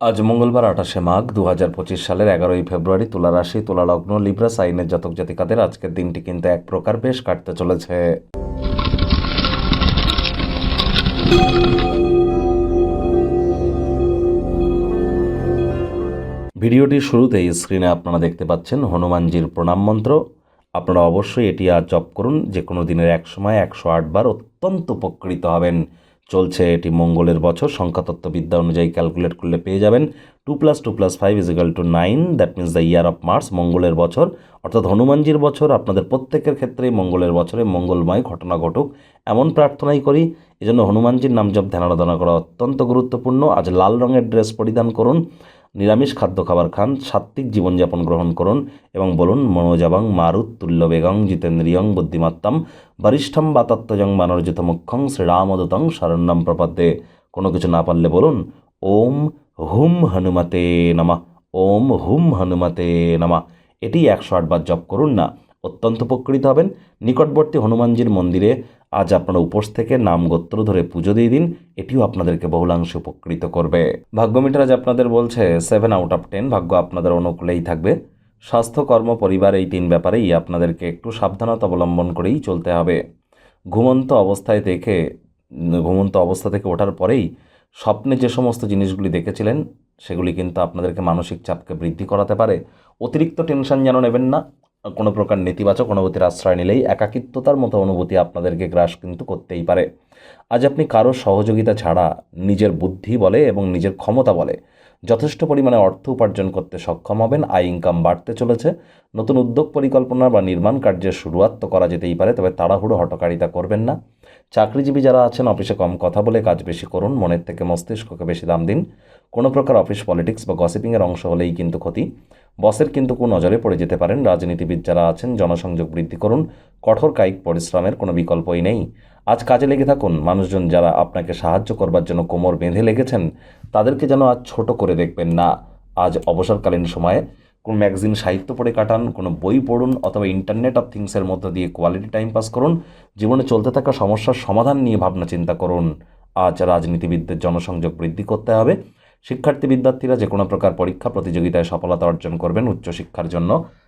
আজ মঙ্গলবার, আঠাশে মাঘ দু হাজার পঁচিশ সালের এগারোই ফেব্রুয়ারি তুলা রাশি, তুলা লগ্ন, লিব্রা, সাইনের জাতক জাতিকাদের আজকের দিনটি কিন্তু এক প্রকার বেশ কাটতে চলেছে। ভিডিওটির শুরুতেই স্ক্রিনে আপনারা দেখতে পাচ্ছেন হনুমানজির প্রণাম মন্ত্র। আপনারা অবশ্যই এটি আজ জপ করুন যে কোনো দিনের এক সময় একশো আটবার অত্যন্ত উপকৃত হবেন। চলছে এটি মঙ্গলের বছর। সংখ্যাতত্ত্ববিদ্যা অনুযায়ী ক্যালকুলেট করলে পেয়ে যাবেন two plus two plus five is equal to nine. That means the year of Mars মঙ্গলের বছর। অর্থাৎ হনুমানজির বছর, আপনাদের প্রত্যেকের ক্ষেত্রেই মঙ্গলের বছরে মঙ্গলময় ঘটনা ঘটুক। এমন প্রার্থনাই করি, এজন্য হনুমানজির নাম জপ, ধ্যানারাধনা করা অত্যন্ত গুরুত্বপূর্ণ। আজ লাল রঙের ড্রেস পরিধান করুন। নিরামিষ খাদ্য খাবার খান, সাত্ত্বিক জীবনযাপন গ্রহণ করুন এবং বলুন, মনোজাবাং মারুত তুল্য বেগং জিতেন্দ্রিয়ং বুদ্ধিমত্তম বারিষ্ঠম বাতাত্তজং মানরজিত মুখ্যং শ্রীরামদতং শরণ্যম প্রপদ্যে। কোনো কিছু না পারলে বলুন, ওম হুম হনুমতে নামা, ওম হুম হনুমতে নামা। এটি একশো আটবার জপ করুন না অত্যন্ত উপকৃত হবেন। নিকটবর্তী হনুমানজির মন্দিরে আজ আপনারা উপোস থেকে নাম গোত্র ধরে পুজো দিয়ে দিন, এটিও আপনাদেরকে বহুলাংশে উপকৃত করবে। ভাগ্যমিটার আজ আপনাদের বলছে সেভেন আউট অফ টেন ভাগ্য আপনাদের অনুকূলেই থাকবে। স্বাস্থ্য, কর্ম, পরিবার এই তিন ব্যাপারেই আপনাদেরকে একটু সাবধানতা অবলম্বন করেই চলতে হবে। ঘুমন্ত অবস্থায় দেখে, ঘুমন্ত অবস্থা থেকে ওঠার পরেই স্বপ্নে যে সমস্ত জিনিসগুলি দেখেছিলেন, সেগুলি কিন্তু আপনাদেরকে মানসিক চাপকে বৃদ্ধি করাতে পারে। অতিরিক্ত টেনশন যেন নেবেন না। কোনো প্রকার নেতিবাচক অনুভূতির আশ্রয় নিলেই একাকিত্বতার মতো অনুভূতি আপনাদেরকে গ্রাস কিন্তু করতেই পারে। আজ আপনি কারও সহযোগিতা ছাড়া নিজের বুদ্ধি বলে এবং নিজের ক্ষমতা বলে যথেষ্ট পরিমাণে অর্থ উপার্জন করতে সক্ষম হবেন। আয় ইনকাম বাড়তে চলেছে। নতুন উদ্যোগ পরিকল্পনা বা নির্মাণ কার্যের শুরুয়াত তো করা যেতেই পারে, তবে তাড়াহুড়ো হটকারিতা করবেন না। চাকরিজীবী যারা আছেন, অফিসে কম কথা বলে কাজ বেশি করুন, মনের থেকে মস্তিষ্ককে বেশি দাম দিন। কোনো প্রকার অফিস পলিটিক্স বা গসিপিংয়ের অংশ হলেই কিন্তু ক্ষতি। বসের কিন্তু কোন নজরে পড়ে যেতে পারেন। রাজনীতিবিদ যারা আছেন, জনসংযোগ বৃদ্ধি করুন। কঠোর কায়িক পরিশ্রমের কোনো বিকল্পই নেই। আজ কাজে লেগে থাকুন। মানুষজন যারা আপনাকে সাহায্য করবার জন্য কোমর বেঁধে লেগেছেন তাদেরকে যেন আজ ছোট করে দেখবেন না। আজ অবসরকালীন সময়ে কোনো ম্যাগাজিন সাহিত্য পড়ে কাটান, কোনো বই পড়ুন, অথবা ইন্টারনেট অফ থিংসের মধ্য দিয়ে কোয়ালিটি টাইম পাস করুন, জীবনে চলতে থাকা সমস্যার সমাধান নিয়ে ভাবনা চিন্তা করুন। আজ রাজনীতিবিদদের জনসংযোগ বৃদ্ধি করতে হবে। শিক্ষার্থী বিদ্যার্থীরা যে কোনো প্রকার পরীক্ষা প্রতিযোগিতায় সফলতা অর্জন করবেন উচ্চশিক্ষার জন্য।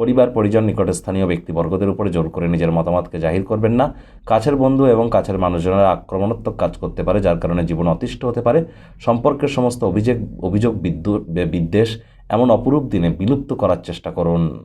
পরিবার, পরিজন, নিকটে স্থানীয় ব্যক্তিবর্গদের উপরে জোর করে নিজের মতামতকে জাহির করবেন না। কাছের বন্ধু এবং কাছের মানুষজনের আক্রমণাত্মক কাজ করতে পারে, যার কারণে জীবন অতিষ্ঠ হতে পারে। সম্পর্কের সমস্ত অভিযোগ অভিযোগ বিদ্যুৎ বিদ্বেষ এমন অপরূপ দিনে বিলুপ্ত করার চেষ্টা করুন।